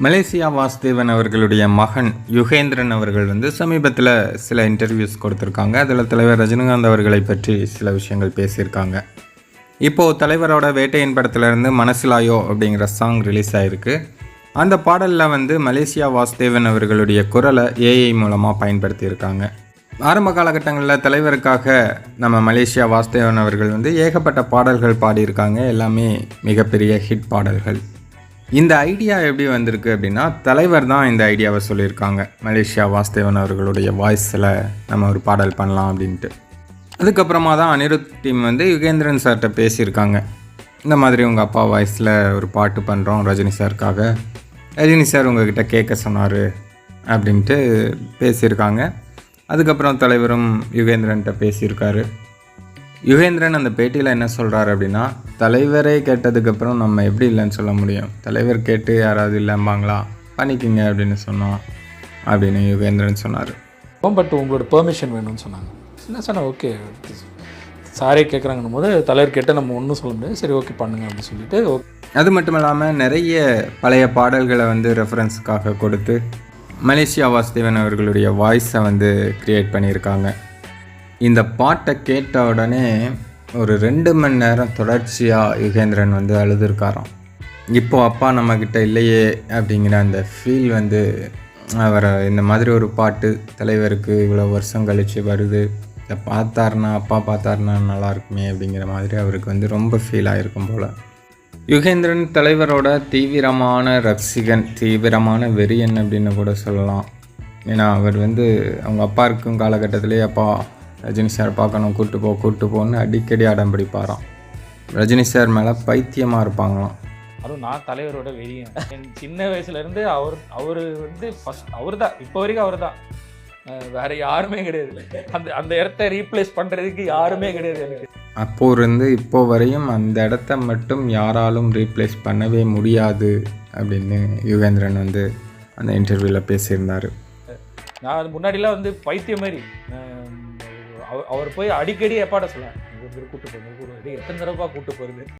Malaysia Vasudevan அவர்களுடைய மகன் யுகேந்திரன் அவர்கள் வந்து சமீபத்தில் சில இன்டர்வியூஸ் கொடுத்துருக்காங்க. அதில் தலைவர் ரஜினிகாந்த் அவர்களை பற்றி சில விஷயங்கள் பேசியிருக்காங்க. இப்போது தலைவரோட வேட்டையின் படத்துலேருந்து மனசிலாயோ அப்படிங்கிற சாங் ரிலீஸ் ஆகிருக்கு அந்த பாடலில் வந்து மலேசியா வாசுதேவன் அவர்களுடைய குரலை ஏஐ மூலமாக பயன்படுத்தியிருக்காங்க. ஆரம்ப காலகட்டங்களில் தலைவருக்காக நம்ம மலேசியா வாசுதேவன் அவர்கள் வந்து ஏகப்பட்ட பாடல்கள் பாடியிருக்காங்க. எல்லாமே மிகப்பெரிய ஹிட் பாடல்கள். இந்த ஐடியா எப்படி வந்திருக்கு அப்படின்னா தலைவர் தான் இந்த ஐடியாவை சொல்லியிருக்காங்க. மலேசியா வாஸ்தேவன் அவர்களுடைய வாய்ஸில் நம்ம ஒரு பாடல் பண்ணலாம் அப்படின்ட்டு. அதுக்கப்புறமா தான் அனிருத் டீம் வந்து யுகேந்திரன் சார்கிட்ட பேசியிருக்காங்க. இந்த மாதிரி உங்கள் அப்பா வாய்ஸில் ஒரு பாட்டு பண்ணுறோம் ரஜினி சாருக்காக ரஜினி சார் உங்ககிட்ட கேட்க சொன்னார் அப்படின்ட்டு பேசியிருக்காங்க. அதுக்கப்புறம் தலைவரும் யுகேந்திரன்கிட்ட பேசியிருக்காரு. யுகேந்திரன் அந்த பேட்டியில் என்ன சொல்கிறாரு அப்படின்னா தலைவரே கேட்டதுக்கப்புறம் நம்ம எப்படி இல்லைன்னு சொல்ல முடியும். தலைவர் கேட்டு யாராவது இல்லைம்பாங்களா? பண்ணிக்கிங்க அப்படின்னு சொன்னோம் அப்படின்னு யுகேந்திரன் சொன்னார். பட் உங்களோட பெர்மிஷன் வேணும்னு சொன்னாங்க. என்ன சொன்னேன் ஓகே சாரே கேட்குறாங்கன்னும் போது தலைவர் கேட்டு நம்ம ஒன்றும் சொல்ல முடியாது. சரி ஓகே பண்ணுங்க அப்படின்னு சொல்லிட்டு ஓகே அது மட்டும் இல்லாமல் நிறைய பழைய பாடல்களை வந்து ரெஃபரன்ஸுக்காக கொடுத்து மலேசியா வாசுதேவன் அவர்களுடைய வாய்ஸை வந்து க்ரியேட் பண்ணியிருக்காங்க. இந்த பாட்டை கேட்ட உடனே ஒரு ரெண்டு மணி நேரம் தொடர்ச்சியாக யுகேந்திரன் வந்து அழுதுருக்காராம். இப்போ அப்பா நம்மக்கிட்ட இல்லையே அப்படிங்கிற அந்த ஃபீல் வந்து அவரை இந்த மாதிரி ஒரு பாட்டு தலைவருக்கு இவ்வளோ வருஷம் கழித்து வருது. இதை பார்த்தாருனா அப்பா பார்த்தாருனா நல்லா இருக்குமே அப்படிங்கிற மாதிரி அவருக்கு வந்து ரொம்ப ஃபீல் ஆகிருக்கும் போல். யுகேந்திரன் தலைவரோட தீவிரமான ரசிகன் தீவிரமான வெறியன் அப்படின்னு கூட சொல்லலாம். ஏன்னா அவர் வந்து அவங்க அப்பா இருக்கும் காலகட்டத்திலே அப்பா ரஜினி சார் பார்க்கணும் கூட்டு போ கூட்டு போன்னு அடிக்கடி அடம் பிடிப்பாராம். ரஜினி சார் மேலே பைத்தியமாக இருப்பாங்களாம். அதுவும் நான் தலைவரோட வெறியன். என் சின்ன வயசுலேருந்து அவர் அவர் வந்து ஃபஸ்ட் அவர் தான் இப்போ வரைக்கும் அவர் தான் வேற யாருமே கிடையாது. அந்த அந்த இடத்த ரீப்ளேஸ் பண்ணுறதுக்கு யாருமே கிடையாது எனக்கு. அப்போ இருந்து இப்போ வரையும் அந்த இடத்த மட்டும் யாராலும் ரீப்ளேஸ் பண்ணவே முடியாது அப்படின்னு யுகேந்திரன் வந்து அந்த இன்டர்வியூவில் பேசியிருந்தார். நான் முன்னாடிலாம் வந்து பைத்தியம் மாதிரி அவர் அவர் போய் அடிக்கடி எப்பாட கூப்பிட்டு கூட்டு போகிறது எத்தனை தடவை கூப்பிட்டு போகிறது